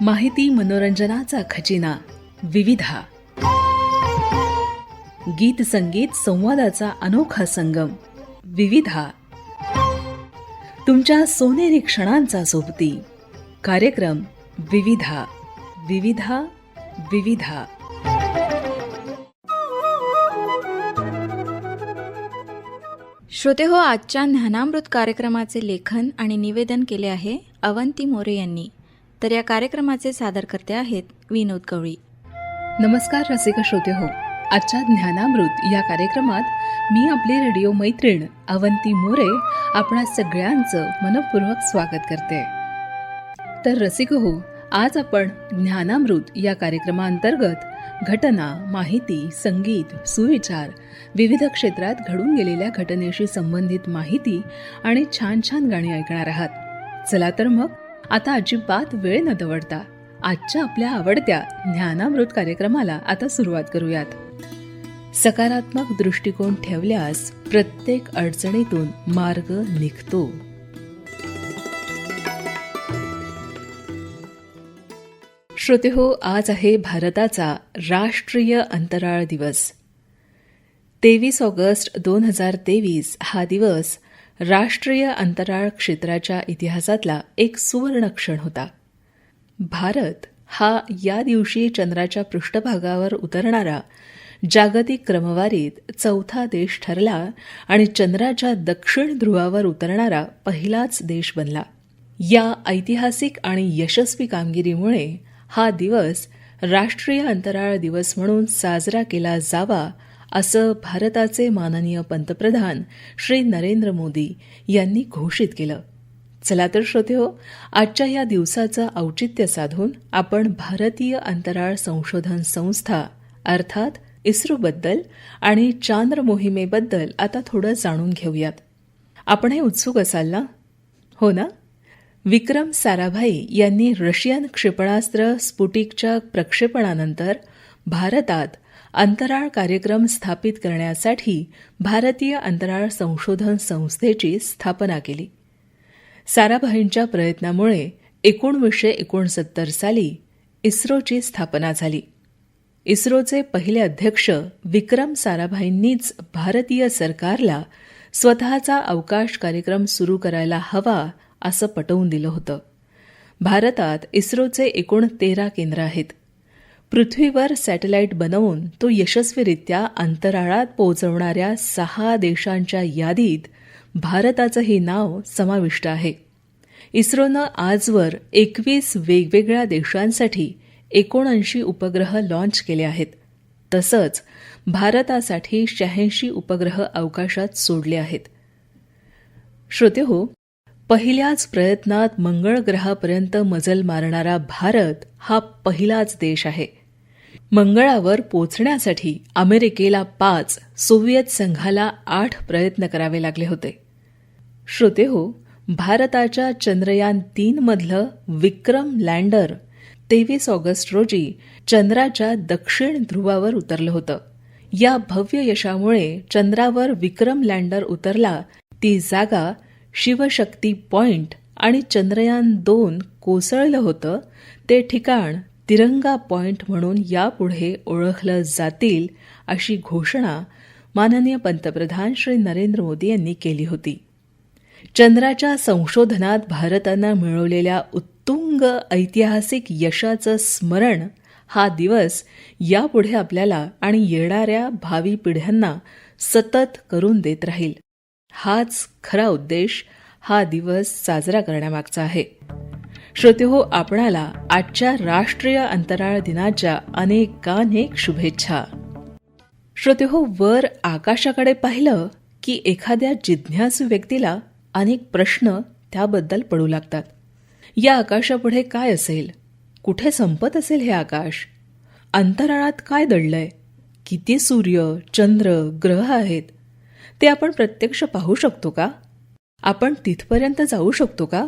माहिती मनोरंजनाचा खजिना विविधा. गीत संगीत संवादाचा अनोखा संगम विविधा. तुमच्या सोनेरी क्षणांचा सोबती कार्यक्रम विविधा. विविधा विविधा. श्रोते हो आजच्या ज्ञानामृत कार्यक्रमाचे लेखन आणि निवेदन केले आहे अवंती मोरे यांनी. तर या कार्यक्रमाचे सादरकर्ते आहेत विनोद गवळी नमस्कार रसिक श्रोते हो आजच्या ज्ञानामृत या कार्यक्रमात मी आपली रेडिओ मैत्रीण अवंती मोरे आपणा सगळ्यांचं मनपूर्वक स्वागत करते. तर रसिक हो आज आपण ज्ञानामृत या कार्यक्रमाअंतर्गत घटना माहिती संगीत सुविचार विविध क्षेत्रात घडून गेलेल्या घटनेशी संबंधित माहिती आणि छान छान गाणी ऐकणार आहात. चला तर मग आता अजिबात वेळ न दवडता आजच्या आपल्या आवडत्या ज्ञानामृत कार्यक्रमाला आता सुरुवात करूयात. सकारात्मक दृष्टिकोन ठेवल्यास प्रत्येक अडचणीतून मार्ग निघतो. श्रोते हो आज आहे भारताचा राष्ट्रीय अंतराळ दिवस. तेवीस ऑगस्ट दोन हजार तेवीस हा दिवस राष्ट्रीय अंतराळ क्षेत्राच्या इतिहासातला एक सुवर्ण क्षण होता. भारत हा या दिवशी चंद्राच्या पृष्ठभागावर उतरणारा जागतिक क्रमवारीत चौथा देश ठरला आणि चंद्राच्या दक्षिण ध्रुवावर उतरणारा पहिलाच देश बनला. या ऐतिहासिक आणि यशस्वी कामगिरीमुळे हा दिवस राष्ट्रीय अंतराळ दिवस म्हणून साजरा केला जावा असं भारताचे माननीय पंतप्रधान श्री नरेंद्र मोदी यांनी घोषित केलं. चला तर श्रोते हो आजच्या या दिवसाचं औचित्य साधून आपण भारतीय अंतराळ संशोधन संस्था अर्थात इस्रोबद्दल आणि चांद्र मोहिमेबद्दल आता थोडं जाणून घेऊयात. आपण हे उत्सुक असाल ना? हो ना? विक्रम साराभाई यांनी रशियन क्षेपणास्त्र स्पुटिकच्या प्रक्षेपणानंतर भारतात अंतराळ कार्यक्रम स्थापित करण्यासाठी भारतीय अंतराळ संशोधन संस्थेची स्थापना केली. साराभाईंच्या प्रयत्नामुळे एकोणवीसशे एकोणसत्तर साली इस्रोची स्थापना झाली. इस्रोचे पहिले अध्यक्ष विक्रम साराभाईंनीच भारतीय सरकारला स्वतःचा अवकाश कार्यक्रम सुरू करायला हवा असं पटवून दिलं होतं. भारतात इस्रोचे एकूण तेरा केंद्र आहेत. पृथ्वीवर सॅटेलाइट बनवून तो यशस्वीरित्या अंतराळात पोहोचवणाऱ्या सहा देशांच्या यादीत भारताचंही नाव समाविष्ट आहे. इस्रोनं आजवर एकवीस वेगवेगळ्या देशांसाठी एकोणऐंशी उपग्रह लॉन्च केले आहेत. तसंच भारतासाठी शहाऐंशी उपग्रह अवकाशात सोडले आहेत. श्रोतेहो पहिल्याच प्रयत्नात मंगळ ग्रहापर्यंत मजल मारणारा भारत हा पहिलाच देश आहे. मंगळावर पोचण्यासाठी अमेरिकेला पाच सोव्हिएत संघाला आठ प्रयत्न करावे लागले होते. श्रोते हो भारताच्या चंद्रयान तीनमधलं विक्रम लँडर तेवीस ऑगस्ट रोजी चंद्राच्या दक्षिण ध्रुवावर उतरलं होतं. या भव्य यशामुळे चंद्रावर विक्रम लँडर उतरला ती जागा शिवशक्ती पॉइंट आणि चंद्रयान दोन कोसळलं होतं ते ठिकाण तिरंगा पॉइंट म्हणून यापुढे ओळखलं जातील अशी घोषणा माननीय पंतप्रधान श्री नरेंद्र मोदी यांनी केली होती. चंद्राच्या संशोधनात भारतानं मिळवलेल्या उत्तुंग ऐतिहासिक यशाचं स्मरण हा दिवस यापुढे आपल्याला आणि येणाऱ्या भावी पिढ्यांना सतत करून देत राहील. हाच खरा उद्देश हा दिवस साजरा करण्यामागचा आहे. श्रोतेहो आपणाला आजच्या राष्ट्रीय अंतराळ दिनाच्या अनेकानेक शुभेच्छा. श्रोतेहो वर आकाशाकडे पाहिलं की एखाद्या जिज्ञासू व्यक्तीला अनेक प्रश्न त्याबद्दल पडू लागतात. या आकाशापुढे काय असेल? कुठे संपत असेल हे आकाश? अंतराळात काय दडलंय? किती सूर्य चंद्र ग्रह आहेत? ते आपण प्रत्यक्ष पाहू शकतो का? आपण तिथपर्यंत जाऊ शकतो का?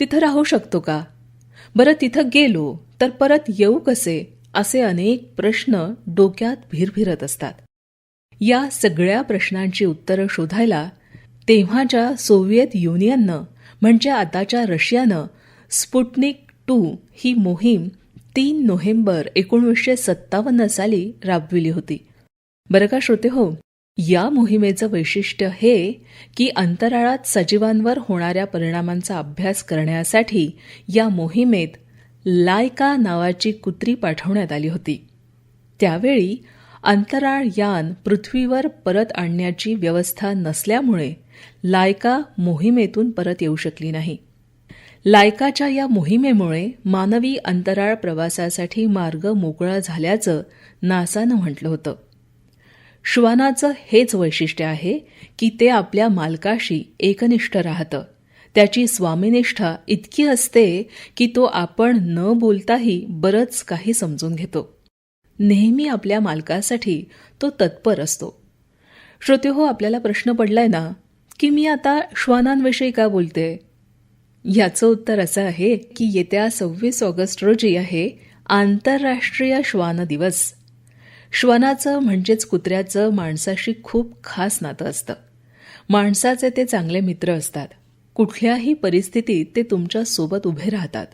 तिथं राहू शकतो का? बरं तिथं गेलो तर परत येऊ कसे? असे अनेक प्रश्न डोक्यात भिरभिरत असतात. या सगळ्या प्रश्नांची उत्तरं शोधायला तेव्हाच्या सोव्हिएत युनियननं म्हणजे आताच्या रशियानं स्पुटनिक टू ही मोहीम तीन नोव्हेंबर एकोणीसशे सत्तावन्न साली राबविली होती. बरं का श्रोते हो? या मोहिमेचं वैशिष्ट्य हे की अंतराळात सजीवांवर होणाऱ्या परिणामांचा अभ्यास करण्यासाठी या मोहिमेत लायका नावाची कुत्री पाठवण्यात आली होती. त्यावेळी अंतराळ यान पृथ्वीवर परत आणण्याची व्यवस्था नसल्यामुळे लायका मोहिमेतून परत येऊ शकली नाही. लायकाच्या या मोहिमेमुळे मानवी अंतराळ प्रवासासाठी मार्ग मोकळा झाल्याचं नासानं म्हटलं होतं. श्वानाचं हेच वैशिष्ट्य आहे की ते आपल्या मालकाशी एकनिष्ठ राहतं. त्याची स्वामीनिष्ठा इतकी असते की तो आपण न बोलताही बरंच काही समजून घेतो. नेहमी आपल्या मालकासाठी तो तत्पर असतो. श्रोते हो आपल्याला प्रश्न पडलाय ना की मी आता श्वानांविषयी का बोलते? याचं उत्तर असं आहे की येत्या सव्वीस ऑगस्ट रोजी आहे आंतरराष्ट्रीय श्वान दिवस. श्वानाचं म्हणजेच कुत्र्याचं माणसाशी खूप खास नातं असतं. माणसाचे ते चांगले मित्र असतात. कुठल्याही परिस्थितीत ते तुमच्यासोबत उभे राहतात.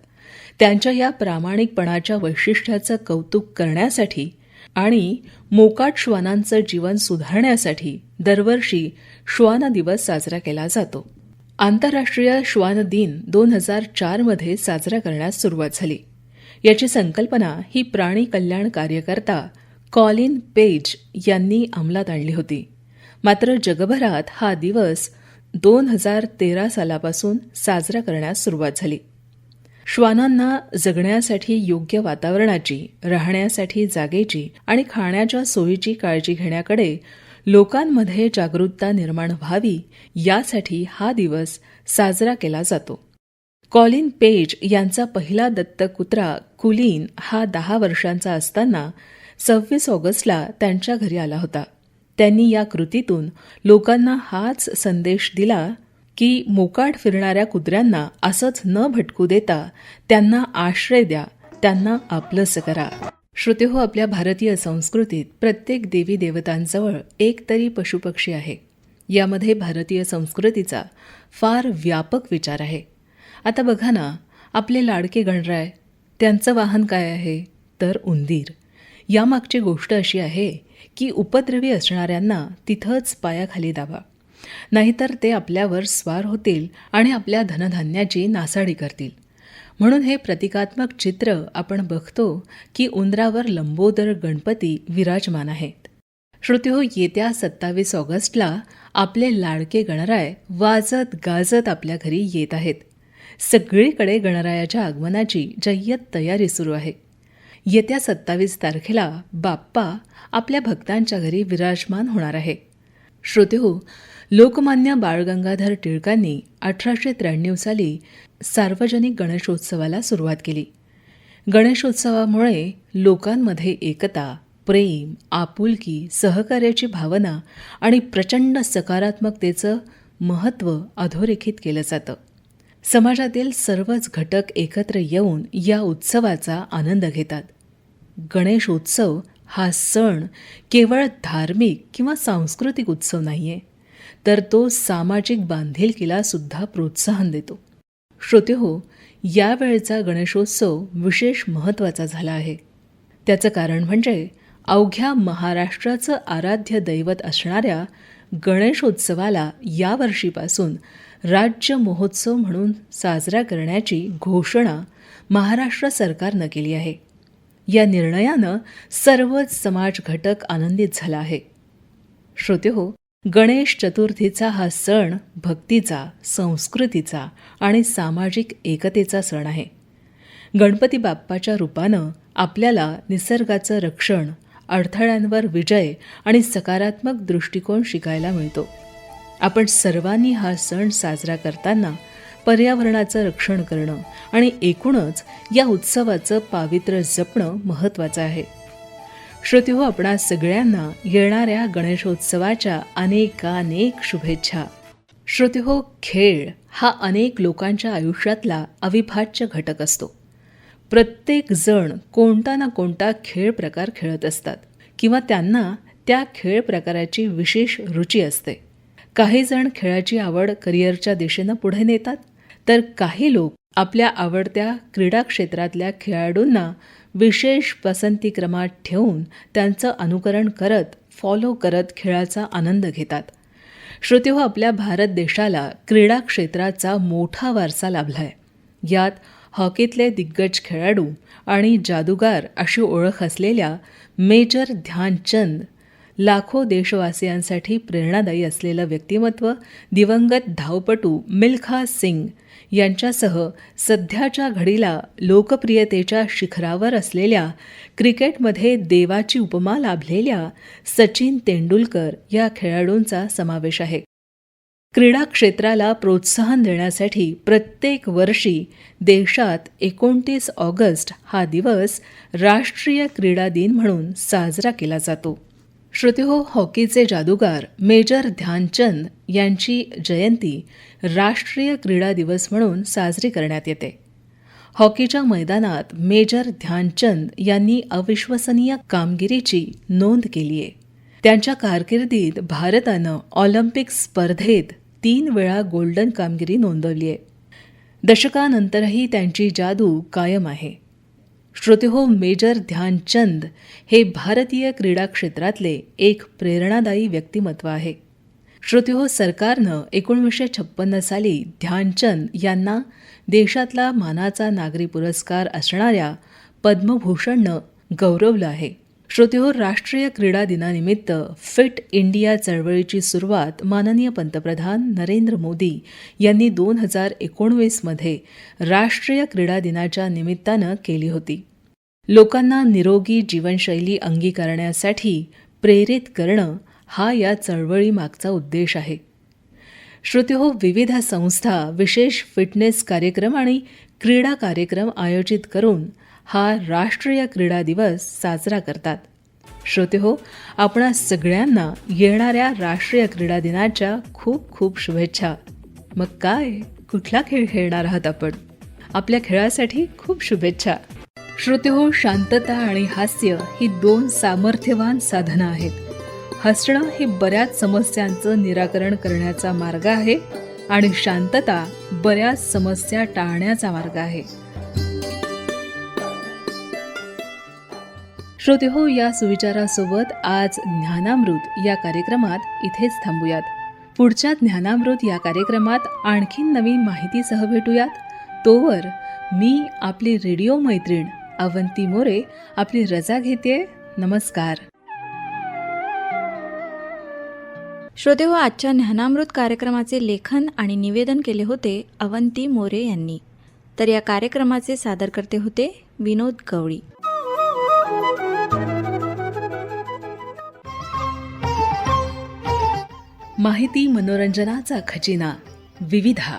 त्यांच्या या प्रामाणिकपणाच्या वैशिष्ट्याचं कौतुक करण्यासाठी आणि मोकाट श्वानांचं जीवन सुधारण्यासाठी दरवर्षी श्वान दिवस साजरा केला जातो. आंतरराष्ट्रीय श्वान दिन दोन हजार चारमध्ये साजरा करण्यास सुरुवात झाली. याची संकल्पना ही प्राणी कल्याण कार्यकर्ता कॉलिन पेज यांनी अंमलात आणली होती. मात्र जगभरात हा दिवस दोन हजार तेरा सालापासून साजरा करण्यास सुरुवात झाली. श्वानांना जगण्यासाठी योग्य वातावरणाची राहण्यासाठी जागेची आणि खाण्याच्या सोयीची काळजी घेण्याकडे लोकांमध्ये जागरूकता निर्माण व्हावी यासाठी हा दिवस साजरा केला जातो. कॉलिन पेज यांचा पहिला दत्तक कुत्रा कुलीन हा दहा वर्षांचा असताना सव्वीस ऑगस्टला त्यांच्या घरी आला होता. त्यांनी या कृतीतून लोकांना हाच संदेश दिला की मोकाट फिरणाऱ्या कुत्र्यांना असंच न भटकू देता त्यांना आश्रय द्या त्यांना आपलंसं करा. श्रुतेहो आपल्या भारतीय संस्कृतीत प्रत्येक देवी देवतांजवळ एक तरी पशुपक्षी आहे. यामध्ये भारतीय संस्कृतीचा फार व्यापक विचार आहे. आता बघा ना आपले लाडके गणराय त्यांचं वाहन काय आहे? तर उंदीर. यामागची गोष्ट अशी आहे की उपद्रवी असणाऱ्यांना तिथंच पायाखाली दाबा. नाहीतर ते आपल्यावर स्वार होतील आणि आपल्या धनधान्याची नासाडी करतील. म्हणून हे प्रतिकात्मक चित्र आपण बघतो की उंदरावर लंबोदर गणपती विराजमान आहेत. श्रोते हो येत्या सत्तावीस ऑगस्टला आपले लाडके गणराय वाजत गाजत आपल्या घरी येत आहेत. सगळीकडे गणरायाच्या आगमनाची जय्यत तयारी सुरू आहे. येत्या सत्तावीस तारखेला बाप्पा आपल्या भक्तांच्या घरी विराजमान होणार आहे. श्रोतेहो लोकमान्य लोकमान्य बाळगंगाधर टिळकांनी अठराशे त्र्याण्णव साली सार्वजनिक गणेशोत्सवाला सुरुवात केली. गणेशोत्सवामुळे लोकांमध्ये एकता प्रेम आपुलकी सहकार्याची भावना आणि प्रचंड सकारात्मकतेचं महत्त्व अधोरेखित केलं जातं. समाजातील सर्वच घटक एकत्र येऊन या उत्सवाचा आनंद घेतात. गणेशोत्सव हा सण केवळ धार्मिक किंवा सांस्कृतिक उत्सव नाही आहे तर तो सामाजिक बांधिलकीला सुद्धा प्रोत्साहन देतो. श्रोते हो यावेळचा गणेशोत्सव विशेष महत्त्वाचा झाला आहे. त्याचं कारण म्हणजे अवघ्या महाराष्ट्राचं आराध्य दैवत असणाऱ्या गणेशोत्सवाला यावर्षीपासून राज्य महोत्सव म्हणून साजरा करण्याची घोषणा महाराष्ट्र सरकारनं केली आहे. या निर्णयानं सर्वच समाज घटक आनंदित झाला आहे. श्रोते हो गणेश चतुर्थीचा हा सण भक्तीचा संस्कृतीचा आणि सामाजिक एकतेचा सण आहे. गणपती बाप्पाच्या रूपानं आपल्याला निसर्गाचं रक्षण अडथळ्यांवर विजय आणि सकारात्मक दृष्टिकोन शिकायला मिळतो. आपण सर्वांनी हा सण साजरा करताना पर्यावरणाचं रक्षण करणं आणि एकूणच या उत्सवाचं पावित्र्य जपणं महत्त्वाचं आहे. श्रोती हो आपणा सगळ्यांना येणाऱ्या गणेशोत्सवाच्या अनेकानेक शुभेच्छा. श्रुतीहो खेळ हा अनेक लोकांच्या आयुष्यातला अविभाज्य घटक असतो. प्रत्येक जण कोणता ना कोणता खेळ प्रकार खेळत असतात किंवा त्यांना त्या खेळ प्रकाराची विशेष रुची असते. काही जण खेळाची आवड करिअरच्या दिशेनं पुढे नेतात तर काही लोक आपल्या आवडत्या क्रीडा क्षेत्रातल्या खेळाडूंना विशेष पसंतीक्रमात ठेवून त्यांचं अनुकरण करत फॉलो करत खेळाचा आनंद घेतात. श्रोतेहो आपल्या भारत देशाला क्रीडा क्षेत्राचा मोठा वारसा लाभला आहे यात हॉकीतले दिग्गज खेळाडू आणि जादूगार अशी ओळख असलेल्या मेजर ध्यानचंद लाखो देशवासियांसाठी प्रेरणादायी असलेलं व्यक्तिमत्व दिवंगत धावपटू मिल्खा सिंग यांच्यासह सध्याच्या घडीला लोकप्रियतेच्या शिखरावर असलेल्या क्रिकेटमध्ये देवाची उपमा लाभलेल्या सचिन तेंडुलकर या खेळाडूंचा समावेश आहे. क्रीडा क्षेत्राला प्रोत्साहन देण्यासाठी प्रत्येक वर्षी देशात एकोणतीस ऑगस्ट हा दिवस राष्ट्रीय क्रीडा दिन म्हणून साजरा केला जातो. श्रुतिहो हॉकीचे जादूगार मेजर ध्यानचंद यांची जयंती राष्ट्रीय क्रीडा दिवस म्हणून साजरी करण्यात येते. हॉकीच्या मैदानात मेजर ध्यानचंद यांनी अविश्वसनीय कामगिरीची नोंद केली आहे. त्यांच्या कारकिर्दीत भारतानं ऑलिम्पिक स्पर्धेत तीन वेळा गोल्डन कामगिरी नोंदवली आहे. दशकानंतरही त्यांची जादू कायम आहे. श्रोतेहो मेजर ध्यानचंद हे भारतीय क्रीडा क्षेत्रातले एक प्रेरणादायी व्यक्तिमत्व आहे. श्रोतेहो सरकारनं एकोणीसशे छप्पन्न साली ध्यानचंद यांना देशातला मानाचा नागरी पुरस्कार असणाऱ्या पद्मभूषणनं गौरवलं आहे. श्रोतेहो राष्ट्रीय क्रीडा दिनानिमित्त फिट इंडिया चळवळीची सुरुवात माननीय पंतप्रधान नरेंद्र मोदी यांनी दोन हजार एकोणवीसमध्ये राष्ट्रीय क्रीडा दिनाच्या निमित्तानं केली होती. लोकांना निरोगी जीवनशैली अंगीकारण्यासाठी प्रेरित करणं हा या चळवळीमागचा उद्देश आहे. श्रोतेहो विविध संस्था विशेष फिटनेस कार्यक्रम आणि क्रीडा कार्यक्रम आयोजित करून हा राष्ट्रीय क्रीडा दिवस साजरा करतात. श्रोतेहो आपणा सगळ्यांना येणाऱ्या राष्ट्रीय क्रीडा दिनाच्या खूप खूप शुभेच्छा. मग काय? कुठला खेळ खेळणार आहात आपण? आपल्या खेळासाठी खूप शुभेच्छा. श्रोतेहो शांतता आणि हास्य ही दोन सामर्थ्यवान साधनं आहेत. हसणं हे बऱ्याच समस्यांचं निराकरण करण्याचा मार्ग आहे आणि शांतता बऱ्याच समस्या टाळण्याचा मार्ग आहे. श्रोतेहो या सुविचारासोबत आज ज्ञानामृत या कार्यक्रमात इथेच थांबूयात. पुढच्या ज्ञानामृत या कार्यक्रमात आणखीन नवीन माहितीसह भेटूयात. तोवर मी आपली रेडिओ मैत्रीण अवंती मोरे आपली रजा घेते. नमस्कार. श्रोतेहो आजच्या ज्ञानामृत कार्यक्रमाचे लेखन आणि निवेदन केले होते अवंती मोरे यांनी. तर या कार्यक्रमाचे सादरकर्ते होते विनोद गवळी. माहिती मनोरंजनाचा खजिना. विविधा.